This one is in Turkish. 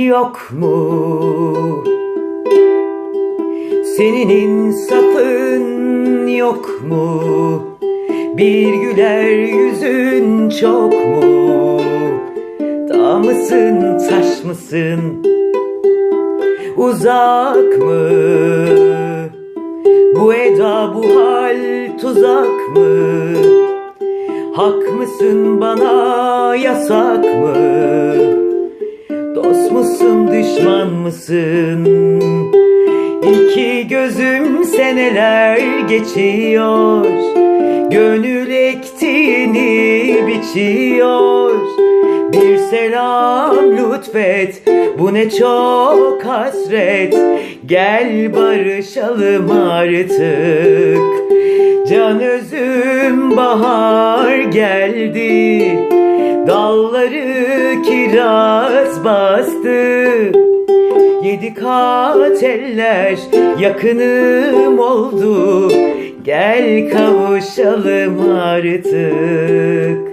yok mu? Senin insafın yok mu? Bir güler yüzün çok mu? Dağ mısın taş mısın? Uzak mı? Bu eda bu hal tuzak mı? Hak mısın bana yasak düşman mısın? İki gözüm seneler geçiyor. Gönül ektiğini biçiyor. Bir selam lütfet Bu ne çok hasret. Gel barışalım artık. Can özüm bahar geldi Dalları kiraz bastı. Yedi kat eller yakınım oldu. Gel kavuşalım artık